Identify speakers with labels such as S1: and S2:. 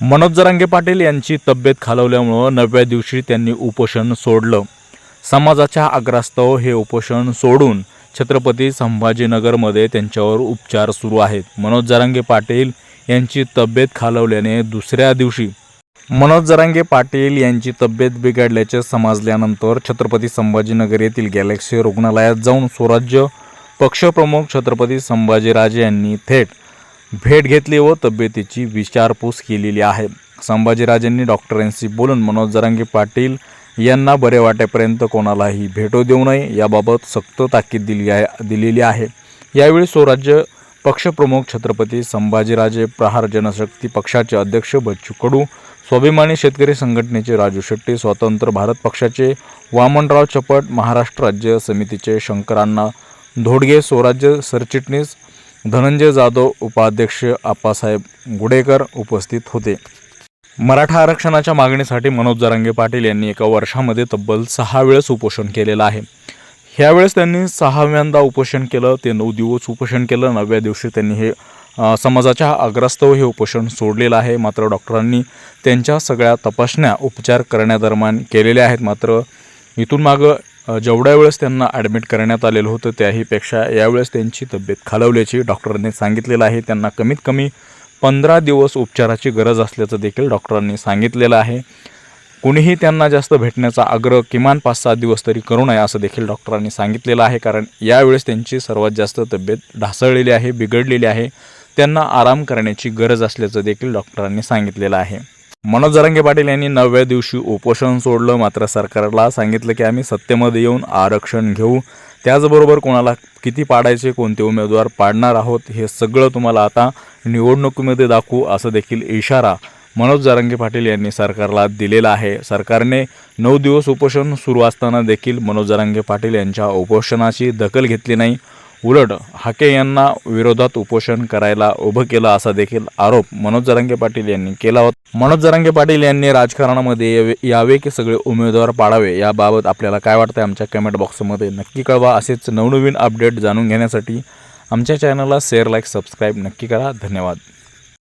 S1: मनोज जरांगे पाटील यांची तब्येत खालवल्यामुळं नवव्या दिवशी त्यांनी उपोषण सोडलं. समाजाच्या आग्रहास्तव हे उपोषण सोडून छत्रपती संभाजीनगरमध्ये त्यांच्यावर उपचार सुरू आहेत. मनोज जरांगे पाटील यांची तब्येत खालवल्याने दुसऱ्या दिवशी मनोज जरांगे पाटील यांची तब्येत बिघडल्याचे समजल्यानंतर छत्रपती संभाजीनगर येथील गॅलेक्सी रुग्णालयात जाऊन स्वराज्य पक्षप्रमुख छत्रपती संभाजीराजे यांनी थेट भेट घेतली व तब्येतीची विचारपूस केलेली आहे. संभाजीराजेंनी डॉक्टरांशी बोलून मनोज जरांगे पाटील यांना बरे वाटेपर्यंत कोणालाही भेटू देऊ नये याबाबत सक्त ताकीद दिली आहे दिलेली आहे. यावेळी स्वराज्य पक्षप्रमुख छत्रपती संभाजीराजे प्रहार जनशक्ती पक्षाचे अध्यक्ष बच्चू कडू स्वाभिमानी शेतकरी संघटनेचे राजू शेट्टी स्वतंत्र भारत पक्षाचे वामनराव चपट महाराष्ट्र राज्य समितीचे शंकरांना धोडगे स्वराज्य सरचिटणीस धनंजय जाधव उपाध्यक्ष आप्पासाहेब गुडेकर उपस्थित होते. मराठा आरक्षणाच्या मागणीसाठी मनोज जरांगे पाटील यांनी एका वर्षामध्ये तब्बल सहा वेळेस उपोषण केलेलं आहे. ह्यावेळेस त्यांनी सहाव्यांदा उपोषण केलं ते नऊ दिवस उपोषण केलं नवव्या दिवशी त्यांनी हे समाजाच्या अग्रस्तव हे उपोषण सोडलेलं आहे. मात्र डॉक्टरांनी त्यांच्या सगळ्या तपासण्या उपचार करण्यादरम्यान केलेल्या आहेत. मात्र इथून मागं जेवढ्या वेळेस त्यांना ॲडमिट करण्यात आलेलं होतं त्याहीपेक्षा यावेळेस त्यांची तब्येत खालवल्याची डॉक्टरांनी सांगितलेलं आहे. त्यांना कमीत कमी पंधरा दिवस उपचाराची गरज असल्याचं देखील डॉक्टरांनी सांगितलेलं आहे. कुणीही त्यांना जास्त भेटण्याचा आग्रह किमान पाच सात दिवस तरी करू नये असं देखील डॉक्टरांनी सांगितलेलं आहे. कारण यावेळेस त्यांची सर्वात जास्त तब्येत ढासळलेली आहे बिघडलेली आहे. त्यांना आराम करण्याची गरज असल्याचं देखील डॉक्टरांनी सांगितलेलं आहे. मनोज जरांगे पाटील यांनी नवव्या दिवशी उपोषण सोडलं. मात्र सरकारला सांगितलं की आम्ही सत्तेमध्ये येऊन आरक्षण घेऊ. त्याचबरोबर कोणाला किती पाडायचे कोणते उमेदवार पाडणार आहोत हे सगळं तुम्हाला आता निवडणुकीमध्ये दाखवू असं देखील इशारा मनोज जरांगे पाटील यांनी सरकारला दिलेला आहे. सरकारने नऊ दिवस उपोषण सुरू असताना देखील मनोज जरांगे पाटील यांच्या उपोषणाची दखल घेतली नाही. उलट हाके यांना विरोधात उपोषण करायला उभं केलं असा देखील आरोप मनोज जरांगे पाटील यांनी केला होता. मनोज जरांगे पाटील यांनी राजकारणामध्ये यावे- यावे की सगळे उमेदवार पाडावे याबाबत आपल्याला काय वाटतं आमच्या कमेंट बॉक्समध्ये नक्की कळवा. असेच नवनवीन अपडेट जाणून घेण्यासाठी आमच्या चॅनलला शेअर लाईक सबस्क्राईब नक्की करा. धन्यवाद.